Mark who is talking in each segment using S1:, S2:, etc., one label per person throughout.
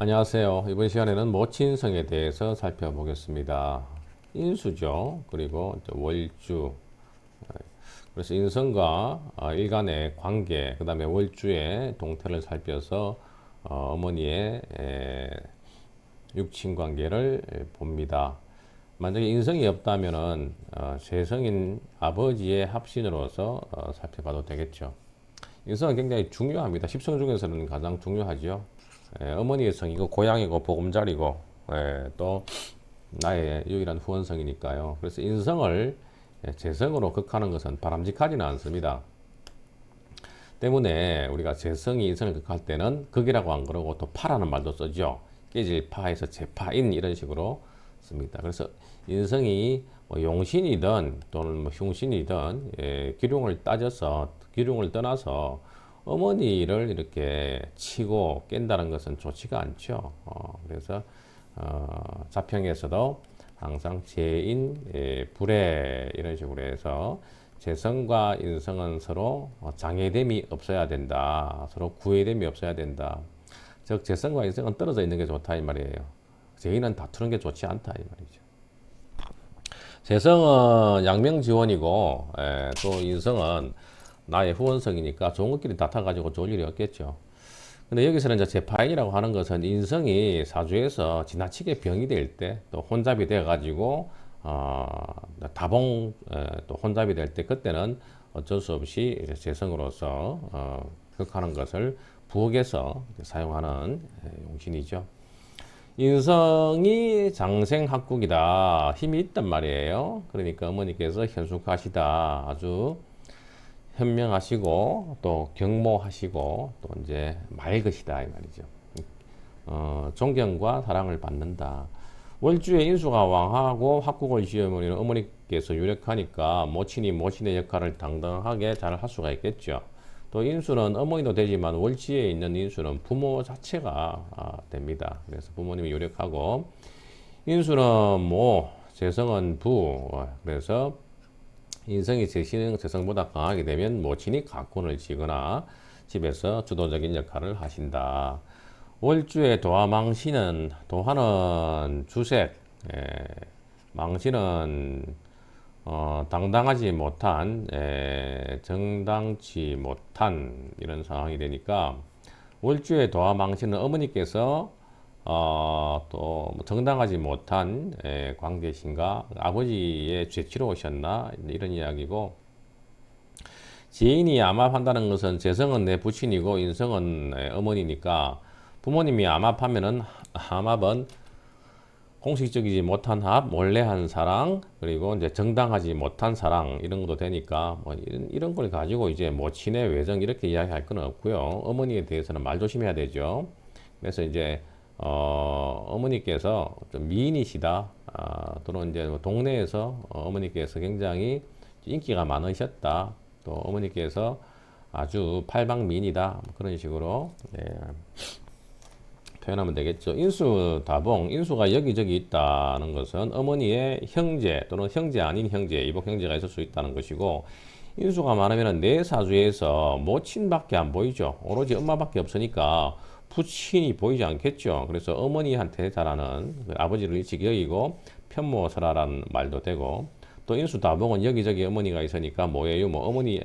S1: 안녕하세요. 이번 시간에는 모친성에 대해서 살펴보겠습니다. 인수죠. 그리고 또 월주. 그래서 인성과 어, 일간의 관계, 그 다음에 월주의 동태를 살펴서 어, 어머니의 에, 육친 관계를 봅니다. 만약에 인성이 없다면은 어, 재성인 아버지의 합신으로서 어, 살펴봐도 되겠죠. 인성은 굉장히 중요합니다. 십성 중에서는 가장 중요하죠. 예, 어머니의 성이고 고향이고 보금자리고 예, 또 나의 유일한 후원성이니까요. 그래서 인성을 예, 재성으로 극하는 것은 바람직하지는 않습니다. 때문에 우리가 재성이 인성을 극할 때는 극이라고 안 그러고 또 파라는 말도 쓰죠. 깨질 파에서 재파인 이런 식으로 씁니다. 그래서 인성이 뭐 용신이든 또는 뭐 흉신이든 예, 기룡을 따져서 기룡을 떠나서 어머니를 이렇게 치고 깬다는 것은 좋지가 않죠. 어, 그래서 어, 자평에서도 항상 재인, 예, 불의 이런 식으로 해서 재성과 인성은 서로 어, 장애됨이 없어야 된다. 서로 구애됨이 없어야 된다. 즉 재성과 인성은 떨어져 있는 게 좋다 이 말이에요. 재인은 다투는 게 좋지 않다 이 말이죠. 재성은 양명지원이고 예, 또 인성은 나의 후원성이니까 좋은 것끼리 다퉈가지고 좋을 일이 없겠죠. 근데 여기서는 이제 재파인이라고 하는 것은 인성이 사주에서 지나치게 병이 될 때 또 혼잡이 돼 가지고 어, 다봉 에, 또 혼잡이 될 때 그때는 어쩔 수 없이 재성으로서 어, 극하는 것을 부엌에서 사용하는 용신이죠. 인성이 장생합국이다 힘이 있단 말이에요. 그러니까 어머니께서 현숙하시다 아주 현명하시고 또 경모하시고 또 이제 맑으시다 이 말이죠. 어, 존경과 사랑을 받는다. 월주의 인수가 왕하고 합국을 지으면 어머니께서 유력하니까 모친이 모친의 역할을 당당하게 잘 할 수가 있겠죠. 또 인수는 어머니도 되지만 월지에 있는 인수는 부모 자체가 아, 됩니다. 그래서 부모님이 유력하고 인수는 뭐 재성은 부 그래서 인성이 재성, 재성보다 강하게 되면 모친이 가꾼을 지거나 집에서 주도적인 역할을 하신다. 월주의 도화 망신은 도화는 주색, 예, 망신은 어, 당당하지 못한 에, 정당치 못한 이런 상황이 되니까 월주의 도화 망신은 어머니께서 어, 또뭐 정당하지 못한 에, 관계신가 아버지의 죄치로 오셨나 이런 이야기고 지인이 암압한다는 것은 재성은 내 부친이고 인성은 에, 어머니니까 부모님이 암압하면은 암압은 공식적이지 못한 합, 몰래 한 사랑, 그리고 이제 정당하지 못한 사랑 이런 것도 되니까 뭐 이런 이런 걸 가지고 이제 모친의 외정 이렇게 이야기할 건 없고요. 어머니에 대해서는 말 조심해야 되죠. 그래서 이제 어, 어머니께서 좀 미인이시다. 아, 또는 이제 뭐 동네에서 어머니께서 굉장히 인기가 많으셨다. 또 어머니께서 아주 팔방미인이다. 뭐 그런 식으로 네, 표현하면 되겠죠. 인수 다봉, 인수가 여기저기 있다는 것은 어머니의 형제 또는 형제 아닌 형제, 이복 형제가 있을 수 있다는 것이고 인수가 많으면 내 사주에서 모친밖에 안 보이죠. 오로지 엄마밖에 없으니까 부친이 보이지 않겠죠. 그래서 어머니한테 잘하는 그 아버지를 일찍 여기고 편모설하라는 말도 되고 또 인수다봉은 여기저기 어머니가 있으니까 뭐예요? 뭐 어머니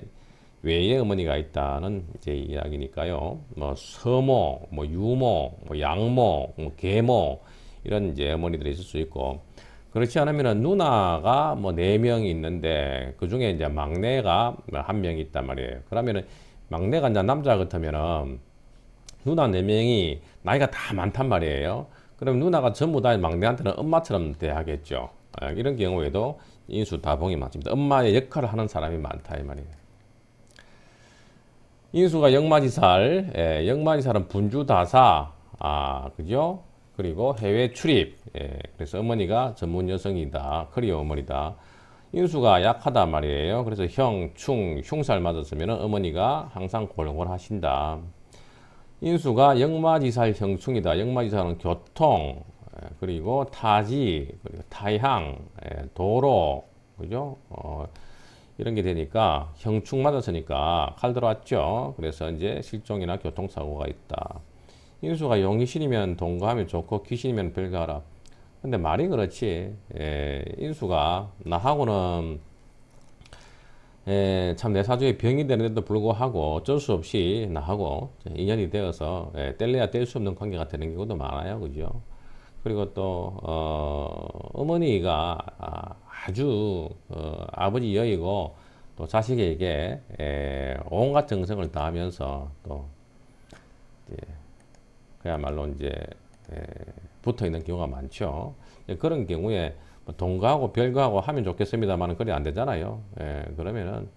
S1: 외에 어머니가 있다는 이제 이야기니까요. 뭐 서모, 뭐 유모, 뭐 양모, 뭐 계모 이런 이제 어머니들이 있을 수 있고 그렇지 않으면은 누나가 뭐 네 명이 있는데 그 중에 이제 막내가 한명 있단 말이에요. 그러면은 막내가 이제 남자 같으면은 누나 네 명이 나이가 다 많단 말이에요. 그럼 누나가 전부 다 막내한테는 엄마처럼 대하겠죠. 아, 이런 경우에도 인수 다봉이 많습니다. 엄마의 역할을 하는 사람이 많다 이 말이에요. 인수가 영마지살, 예, 영마지살은 분주다사, 아, 그죠? 그리고 해외 출입, 예, 그래서 어머니가 전문 여성이다, 커리어 어머니다. 인수가 약하다 말이에요. 그래서 형, 충, 흉살 맞았으면 어머니가 항상 골골하신다. 인수가 영마지살 형충이다. 영마지살은 교통, 예, 그리고 타지, 그리고 타향, 예, 도로, 그죠? 어, 이런 게 되니까 형충 맞았으니까 칼 들어왔죠. 그래서 이제 실종이나 교통사고가 있다. 인수가 용신이면 동거하면 좋고 귀신이면 별거하라. 근데 말이 그렇지. 예, 인수가 나하고는 예, 참 내 사주에 병이 되는데도 불구하고 어쩔 수 없이 나하고 인연이 되어서 예, 뗄래야 뗄 수 없는 관계가 되는 경우도 많아요, 그죠? 그리고 또 어, 어머니가 아, 아주 어, 아버지 여이고 또 자식에게 에, 온갖 정성을 다하면서 또 이제 그야말로 이제 에, 붙어 있는 경우가 많죠. 예, 그런 경우에 뭐 동거하고 별거하고 하면 좋겠습니다만은 그래 안 되잖아요. 예, 그러면은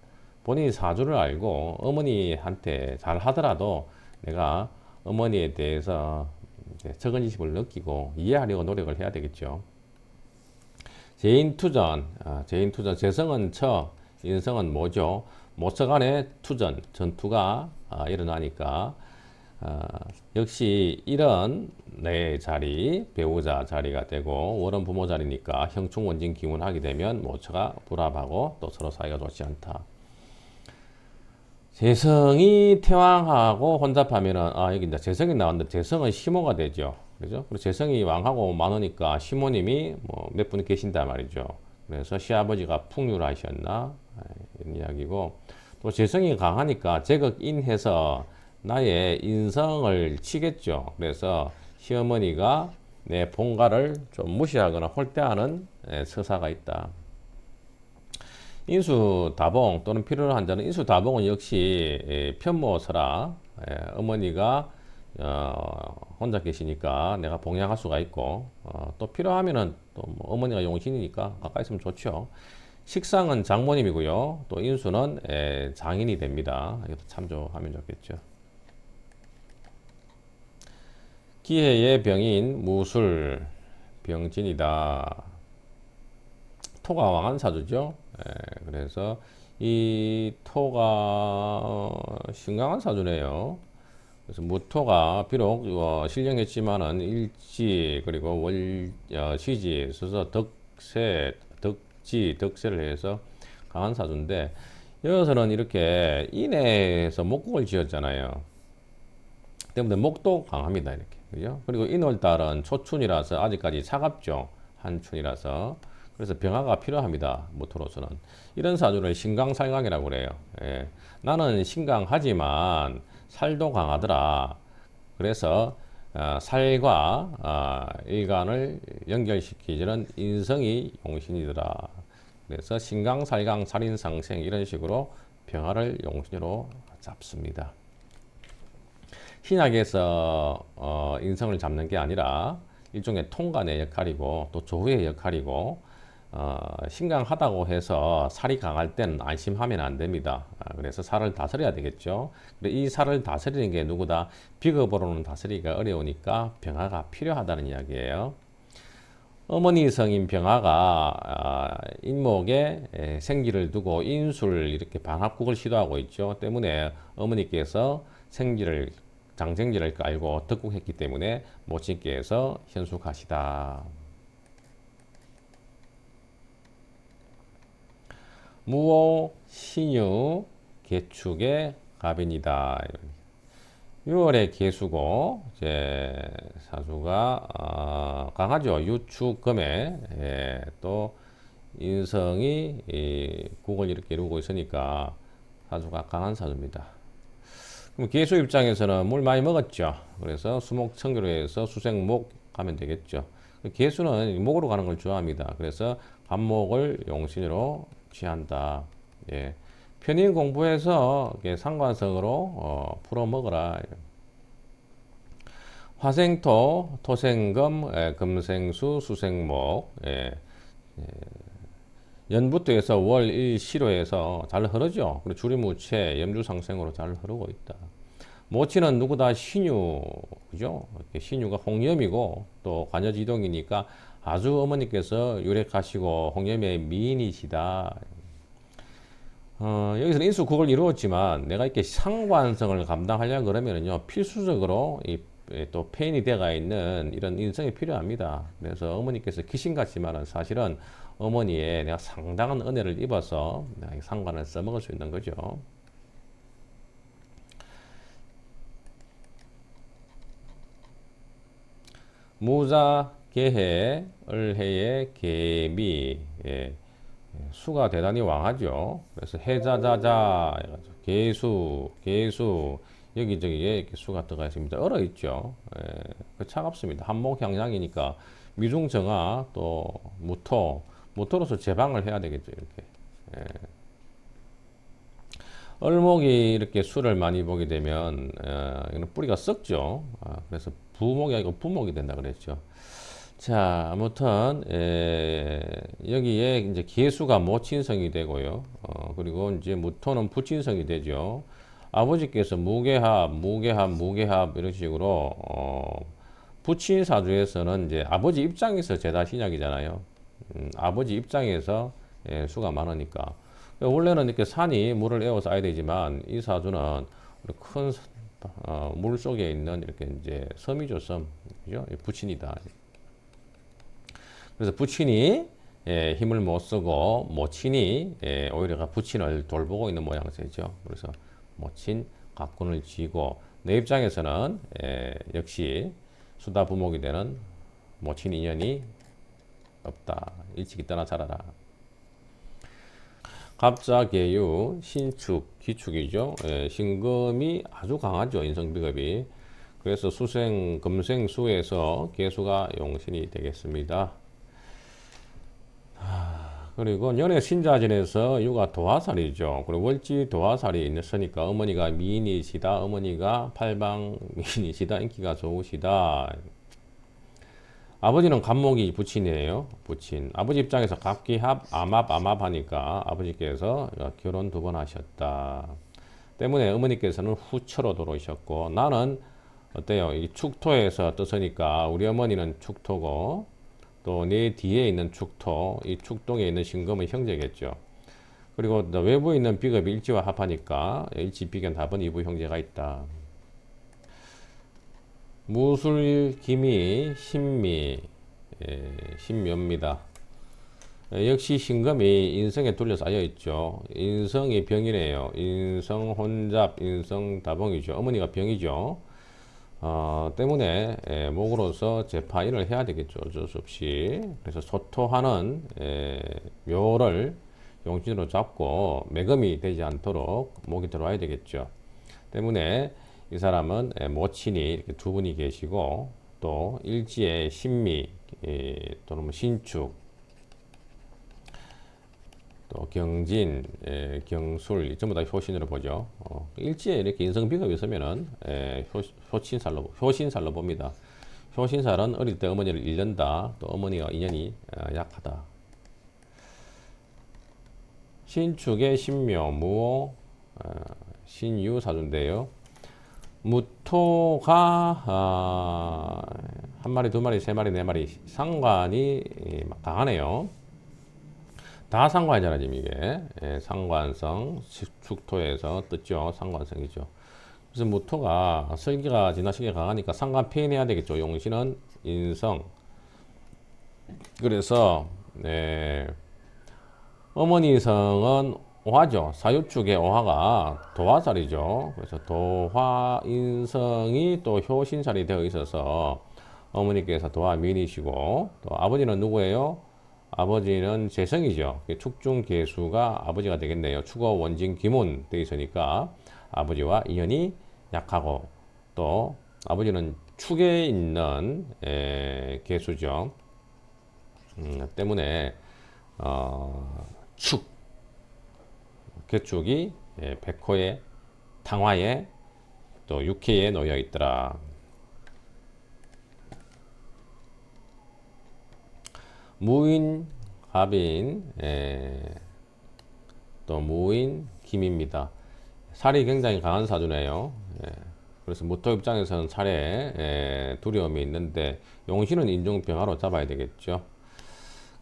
S1: 본인이 사주를 알고 어머니한테 잘 하더라도 내가 어머니에 대해서 적은지심을 느끼고 이해하려고 노력을 해야 되겠죠. 재인투전, 아, 재인투전, 재성은 처, 인성은 뭐죠? 모처 간의 투전, 전투가 아, 일어나니까 아, 역시 이런 내 자리, 배우자 자리가 되고 월은 부모 자리니까 형충 원진 기운하게 되면 모처가 불합하고 또 서로 사이가 좋지 않다. 재성이 태왕하고 혼잡하면은 아 여기 이제 재성이 나왔는데 재성은 시모가 되죠. 그죠? 그리고 재성이 왕하고 많으니까 시모님이 뭐 몇 분 계신다 말이죠. 그래서 시아버지가 풍류하셨나 이런 이야기고 또 재성이 강하니까 제극인해서 나의 인성을 치겠죠. 그래서 시어머니가 내 본가를 좀 무시하거나 홀대하는 예, 서사가 있다. 인수다봉 또는 필요로 한 자는 인수다봉은 역시 예, 편모서라 예, 어머니가 어, 혼자 계시니까 내가 봉양할 수가 있고 어, 또 필요하면은 또뭐 어머니가 용신이니까 가까이 있으면 좋죠. 식상은 장모님이고요. 또 인수는 에, 장인이 됩니다. 이것도 참조하면 좋겠죠. 기해의 병인 무술 병진이다. 토가 왕한 사주죠. 에, 그래서 이 토가 어, 신강한 사주네요. 그래서 무토가 비록 어, 실령했지만은 일지 그리고 월 어, 시지 있어서 덕세 덕지 덕세를 해서 강한 사주인데 여기서는 이렇게 인해에서 목국을 지었잖아요. 때문에 목도 강합니다 이렇게 그죠? 그리고 인월달은 초춘이라서 아직까지 차갑죠 한춘이라서 그래서 병화가 필요합니다 모토로서는 이런 사주를 신강살강이라고 그래요. 예. 나는 신강하지만 살도 강하더라. 그래서 어, 살과 어, 일간을 연결시키는 인성이 용신이더라. 그래서 신강, 살강, 살인, 상생 이런 식으로 병화를 용신으로 잡습니다. 신학에서 어, 인성을 잡는 게 아니라 일종의 통관의 역할이고 또 조후의 역할이고 어, 신강하다고 해서 살이 강할 때는 안심하면 안 됩니다. 아, 그래서 살을 다스려야 되겠죠. 이 살을 다스리는 게 누구다? 비겁으로는 다스리기가 어려우니까 병화가 필요하다는 이야기예요. 어머니 성인 병화가 아, 인목에 생기를 두고 인술 이렇게 반합국을 시도하고 있죠. 때문에 어머니께서 생기를 장생지를 깔고 덕국했기 때문에 모친께서 현숙하시다. 무오 신유 개축의 갑인이다. 6월에 개수고 이제 사주가 어, 강하죠. 유축금에 예, 또 인성이 이 국을 이렇게 이루고 있으니까 사주가 강한 사주입니다. 그럼 개수 입장에서는 물 많이 먹었죠. 그래서 수목 청교로 해서 수생목 가면 되겠죠. 개수는 목으로 가는 걸 좋아합니다. 그래서 간목을 용신으로 취한다. 예. 편인 공부해서 상관성으로 어, 풀어 먹어라. 화생토, 토생금, 예, 금생수, 수생목, 예, 예. 연부터 해서 월, 일, 시로 해서 잘 흐르죠. 그리고 주리무체, 염주상생으로 잘 흐르고 있다. 모치는 누구다 신유, 그죠? 신유가 홍염이고 또 관여지동이니까 아주 어머니께서 유력하시고 홍염의 미인이시다. 어, 여기서는 인수 국을 이루었지만 내가 이렇게 상관성을 감당하려 그러면은요 필수적으로 이 또 페인이 되가 있는 이런 인성이 필요합니다. 그래서 어머니께서 귀신 같지만은 사실은 어머니의 내가 상당한 은혜를 입어서 내가 상관을 써먹을 수 있는 거죠. 무자 개해 을해의 개미 예. 수가 대단히 왕하죠. 그래서 해자자자 개수 개수 여기저기에 이렇게 수가 들어가 있습니다. 얼어 있죠. 예. 그 차갑습니다. 한목 향양이니까 미중정화 또 무토 무토로서 제방을 해야 되겠죠. 이렇게 예. 얼목이 이렇게 수를 많이 보게 되면 어, 이는 뿌리가 썩죠. 아, 그래서 부목이 아니고 부목이 된다 그랬죠. 자, 아무튼 에, 여기에 이제 개수가 모친성이 되고요. 어, 그리고 이제 무토는 부친성이 되죠. 아버지께서 무게합, 무게합, 무게합 이런 식으로 어, 부친 사주에서는 이제 아버지 입장에서 제다 신약이잖아요. 음, 아버지 입장에서 예, 수가 많으니까 원래는 이렇게 산이 물을 에워서 아야 되지만 이 사주는 큰 어, 물 속에 있는 이렇게 이제 섬이죠 섬, 그죠? 부친이다. 그래서 부친이 예, 힘을 못 쓰고 모친이 예, 오히려 부친을 돌보고 있는 모양새죠. 그래서 모친 각군을 쥐고 내 입장에서는 예, 역시 수다 부목이 되는 모친 인연이 없다. 일찍이 떠나 자라라. 갑자개유, 신축, 기축이죠. 예, 신금이 아주 강하죠. 인성비급이. 그래서 수생, 금생, 수에서 개수가 용신이 되겠습니다. 그리고 연애 신자진에서 육아 도화살이죠. 그리고 월지 도화살이 있으니까 어머니가 미인이시다. 어머니가 팔방 미인이시다. 인기가 좋으시다. 아버지는 간목이 부친이에요. 부친. 아버지 입장에서 갑기합, 암합, 암합하니까 아버지께서 결혼 두 번 하셨다. 때문에 어머니께서는 후처로 돌아오셨고 나는 어때요? 이 축토에서 떠서니까 우리 어머니는 축토고 또 내 뒤에 있는 축토, 이 축동에 있는 신금은 형제겠죠. 그리고 외부에 있는 비급이 일지와 합하니까 일지 비견 답은 이부 형제가 있다. 무술 기미 신미 예, 신묘입니다. 예, 역시 신금이 인성에 둘러 쌓여 있죠. 인성이 병이네요. 인성 혼잡, 인성 다봉이죠. 어머니가 병이죠. 어, 때문에 예, 목으로서 재파일을 해야 되겠죠. 어쩔 수 없이. 그래서 소토하는 예, 묘를 용신으로 잡고 매금이 되지 않도록 목이 들어와야 되겠죠. 때문에 이 사람은 예, 모친이 이렇게 두 분이 계시고 또 일지의 신미 예, 또는 뭐 신축 또 경진, 예, 경술 전부 다 효신으로 보죠. 어, 일지에 이렇게 인성 비급이 있으면은 예, 효, 효신살로 효신살로 봅니다. 효신살은 어릴 때 어머니를 잃는다. 또 어머니와 인연이 어, 약하다. 신축의 신묘, 무호, 어, 신유 사주인데요. 무토가 아, 한 마리, 두 마리, 세 마리, 네 마리 상관이 강하네요. 다 상관이잖아 지금 이게 예, 상관성 축토에서 떴죠 상관성이죠. 그래서 무토가 설기가 지나치게 강하니까 상관 폐인해야 되겠죠. 용신은 인성. 그래서 네, 어머니 성은 오화죠. 사유축의 오화가 도화살이죠. 그래서 도화 인성이 또 효신살이 되어 있어서 어머니께서 도화 미인이시고 또 아버지는 누구예요? 아버지는 재성이죠. 축중 개수가 아버지가 되겠네요. 축어 원진 기문 되어 있으니까 아버지와 인연이 약하고 또 아버지는 축에 있는 에, 개수죠. 음, 때문에 어, 축 개축이 예, 백호의 당화에 또 육회에 놓여 있더라. 무인 갑인 예, 또 무인 김입니다. 살이 굉장히 강한 사주네요. 예, 그래서 무토 입장에서는 살에 예, 두려움이 있는데 용신은 인중병화로 잡아야 되겠죠.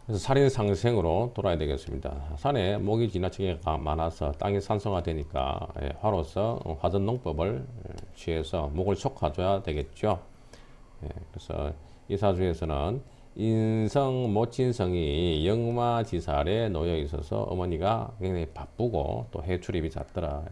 S1: 그래서 살인 상생으로 돌아야 되겠습니다. 산에 목이 지나치게 많아서 땅이 산성화되니까 예, 화로서 화전농법을 취해서 목을 촉화줘야 되겠죠. 예, 그래서 이 사주에서는 인성 모친성이 영마지살에 놓여 있어서 어머니가 굉장히 바쁘고 또 해출입이 잦더라.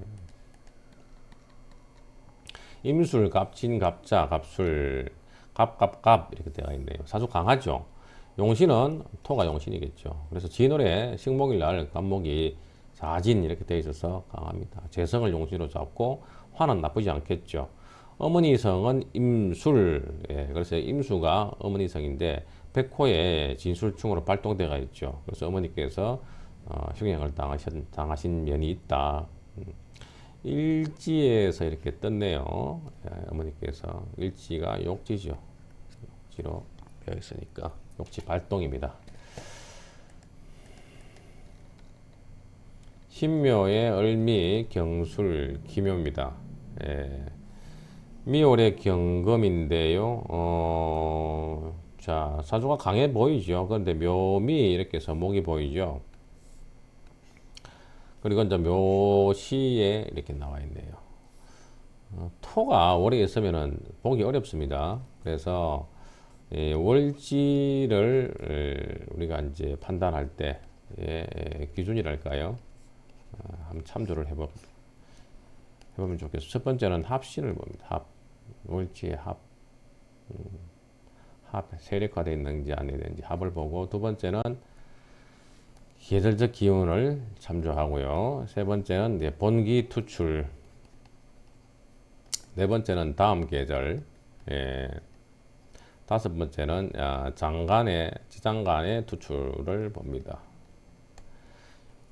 S1: 임술, 갑진, 갑자, 갑술, 갑갑갑 이렇게 되어 있네요. 사주 강하죠. 용신은 토가 용신이겠죠. 그래서 진월에 식목일 날 갑목이 사진 이렇게 되어 있어서 강합니다. 재성을 용신으로 잡고 화는 나쁘지 않겠죠. 어머니 성은 임술, 예, 그래서 임수가 어머니 성인데 백호에 진술충으로 발동되어 있죠. 그래서 어머니께서 어, 흉행을 당하신, 당하신 면이 있다. 음. 일지에서 이렇게 떴네요. 예, 어머니께서 일지가 욕지죠. 욕지로 되어 있으니까 욕지 발동입니다. 신묘의 을미 경술 기묘입니다. 예. 미월의 경금인데요. 어, 자 사주가 강해 보이죠. 그런데 묘미 이렇게 해서 목이 보이죠. 그리고 이제 묘시에 이렇게 나와 있네요. 어, 토가 오래 있으면은 보기 어렵습니다. 그래서 예, 월지를 에, 우리가 이제 판단할 때 예, 예, 기준이랄까요? 어, 한번 참조를 해보, 해보면 좋겠어요. 첫 번째는 합신을 봅니다. 합 월지의 합, 음, 합 세력화되어 있는지 안 되는지 합을 보고 두 번째는 계절적 기운을 참조하고요. 세 번째는 이제 본기 투출. 네 번째는 다음 계절. 예. 다섯 번째는 아, 장간의 지장간의 투출을 봅니다.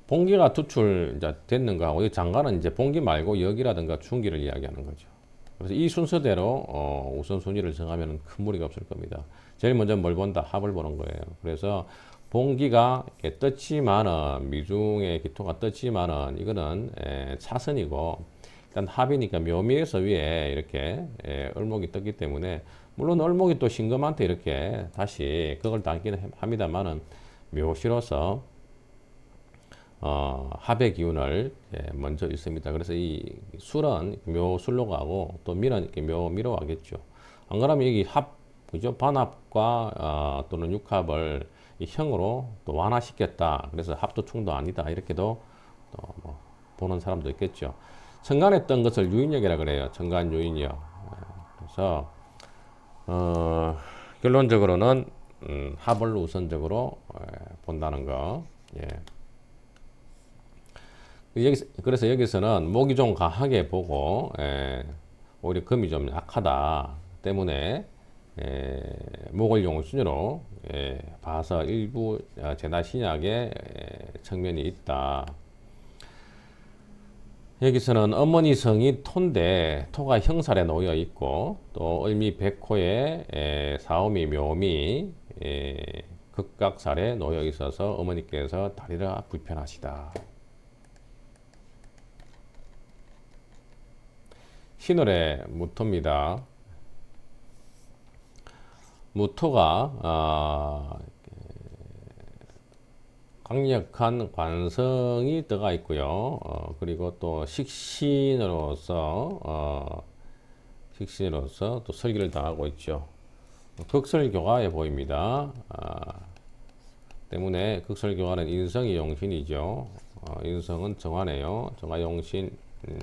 S1: 봉기가 투출 이제 됐는 거하고 이 장간은 이제 봉기 말고 여기라든가 중기를 이야기하는 거죠. 그래서 이 순서대로 어, 우선 순위를 정하면 큰 무리가 없을 겁니다. 제일 먼저 뭘 본다? 합을 보는 거예요. 그래서 봉기가 이렇게 떴지만은 미중의 기토가 떴지만은 이거는 에, 차선이고 일단 합이니까 묘미에서 위에 이렇게 에, 을목이 떴기 때문에 물론 을목이 또 신금한테 이렇게 다시 그걸 당기는 합니다만은 묘시로서 어, 합의 기운을 예, 먼저 있습니다. 그래서 이 술은 묘술로 가고 또 미는 이렇게 묘미로 가겠죠. 안 그러면 여기 합 그죠 반합과 어, 또는 육합을 이 형으로 또 완화시켰다. 그래서 합도 충도 아니다. 이렇게도 또 뭐 보는 사람도 있겠죠. 뜬 것을 유인력이라 그래요. 천간 유인력. 예, 그래서 어, 결론적으로는 음, 합을 우선적으로 예, 본다는 거. 예. 여기, 그래서 여기서는 목이 좀 강하게 보고 예, 오히려 금이 좀 약하다 때문에 예, 목을 용신으로 예, 봐서 일부 어, 제나 신약의 예, 측면이 있다. 여기서는 어머니 성이 토인데 토가 형살에 놓여 있고 또 을미 백호에 에, 사오미 묘미 에, 극각살에 놓여 있어서 어머니께서 다리가 불편하시다. 신월의 무토입니다. 무토가 아, 강력한 관성이 들어가 있고요. 어, 그리고 또 식신으로서 어, 식신으로서 또 설기를 당하고 있죠. 극설교가에 보입니다. 아, 때문에 극설교가는 인성이 용신이죠. 어, 인성은 정화네요. 정화 용신. 음.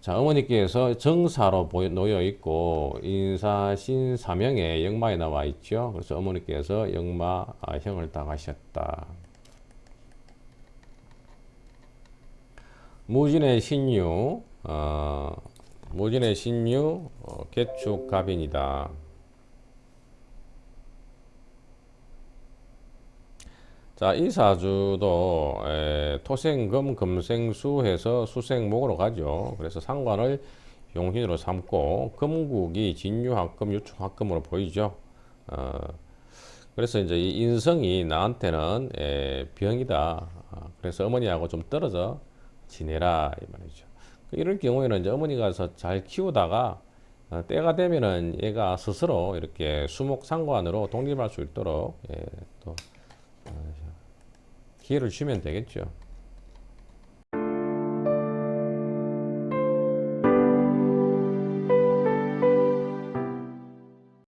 S1: 자, 어머니께서 정사로 놓여 있고 인사신 사명에 역마에 나와 있죠. 그래서 어머니께서 역마형을 당하셨다. 무진의 신유, 어, 무진의 신유, 어, 개축갑인이다. 자, 이 사주도 에, 토생금, 금생수 해서 수생목으로 가죠. 그래서 상관을 용신으로 삼고 금국이 진유학금, 유축학금으로 보이죠. 어, 그래서 이제 이 인성이 나한테는 에, 병이다. 어, 그래서 어머니하고 좀 떨어져 지내라 이 말이죠. 이럴 경우에는 이제 어머니가 잘 키우다가 어, 때가 되면은 얘가 스스로 이렇게 수목상관으로 독립할 수 있도록 예, 또 어, 기회를 주면 되겠죠.